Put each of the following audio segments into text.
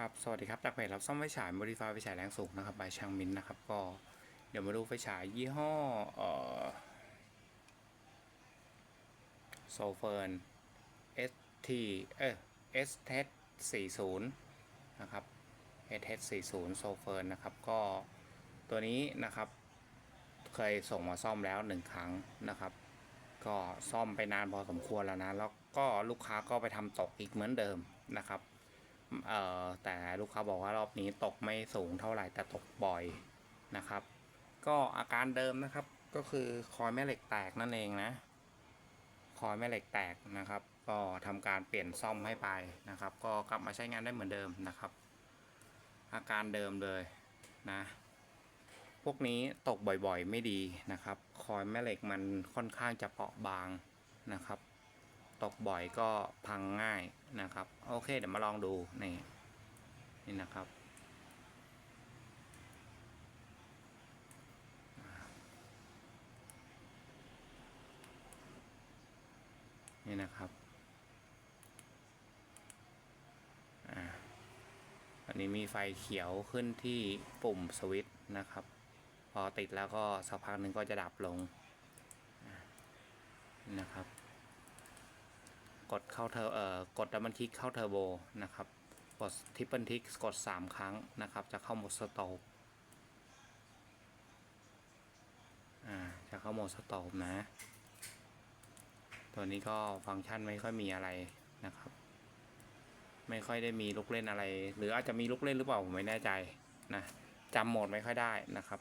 ครับสวัสดีครับจากเพจรับซ่อมไฟฉาย Modify ไฟฉายแรงสูงนะครับบายช่างมินนะครับก็เดี๋ยวมาดูไฟฉายยี่ห้อเอ่อโซเฟิร์น ST เออ S t 40นะครับ S t 40โซเฟิร์นนะครับก็ตัวนี้นะครับ เคยส่งมาซ่อมแล้วหนึ่งครั้งนะครับ ก็ซ่อมไปนานพอสมควรแล้วนะ แล้วก็ลูกค้าก็ไปทำตกอีกเหมือนเดิมนะครับ เอ่อแต่ลูกค้าบอกว่ารอบนี้ตกไม่สูงเท่าไหร่แต่ตกบ่อยนะครับ ก็อาการเดิมนะครับก็คือคอยแม่เหล็กแตกนั่นเองนะ คอยแม่เหล็กแตกนะครับ ก็ทำการเปลี่ยนซ่อมให้ไปนะครับ ก็กลับมาใช้งานได้เหมือนเดิมนะครับ อาการเดิมเลยนะ พวกนี้ตกบ่อยๆไม่ดีนะครับ คอยแม่เหล็กมันค่อนข้างจะเปราะบางนะครับ ตกบ่อยก็พังง่ายนะครับ โอเค เดี๋ยวมาลองดูนี่นี่นะครับ นี่นะครับอ่าอันนี้มีไฟเขียวขึ้นที่ปุ่มสวิตช์นะครับ พอติดแล้วก็สักพักหนึ่งก็จะดับลงนะครับ กดเข้าเทอเอ่อกดดับเบิลคลิกเข้าเทอร์โบนะครับ กดทริปเปิลทิกกด 3 ครั้งนะครับ จะเข้าโหมดสโตปอ่าจะเข้าโหมดสโตปนะ ตัวนี้ก็ฟังก์ชันไม่ค่อยมีอะไรนะครับ ไม่ค่อยได้มีลูกเล่นอะไร หรืออาจจะมีลูกเล่นหรือเปล่าผมไม่แน่ใจนะจำโหมดไม่ค่อยได้นะครับ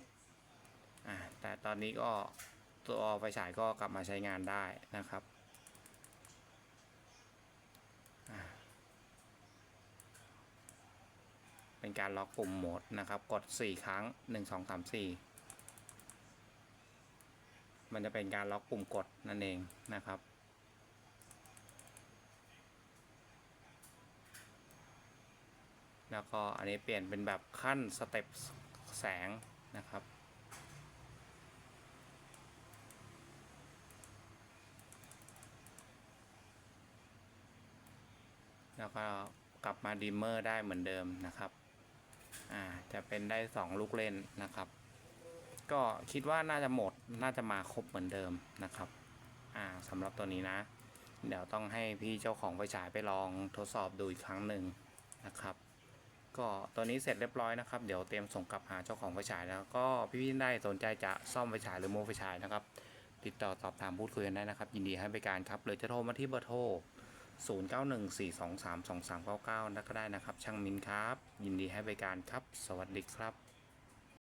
อ่าแต่ตอนนี้ก็ตัวไฟฉายก็กลับมาใช้งานได้นะครับ เป็นการล็อกปุ่มโหมดนะครับ กด 4 ครั้ง 1 2 3 4 มันจะเป็นการล็อกปุ่มกดนั่นเองนะครับ แล้วก็อันนี้เปลี่ยนเป็นแบบขั้นสเต็ปแสงนะครับแล้วก็กลับมาดิมเมอร์ได้เหมือนเดิมนะครับ อ่าจะเป็นได้ 2 ลูกเล่นนะครับ ก็คิดว่าน่าจะหมดน่าจะมาครบเหมือนเดิมนะครับอ่าสำหรับตัวนี้นะ เดี๋ยวต้องให้พี่เจ้าของไฟฉายไปลองทดสอบดูอีกครั้งหนึ่งนะครับ ก็ตัวนี้เสร็จเรียบร้อยนะครับ เดี๋ยวเตรียมส่งกลับหาเจ้าของไฟฉายแล้วก็พี่ๆได้สนใจจะซ่อมไฟฉายหรือโมไฟฉายนะครับ ติดต่อสอบถามพูดคุยกันได้นะครับ ยินดีให้บริการครับหรือจะโทรมาที่เบอร์โทร 0914232399ก็ได้นะครับ ช่างมินครับ ยินดีให้บริการครับ สวัสดีครับ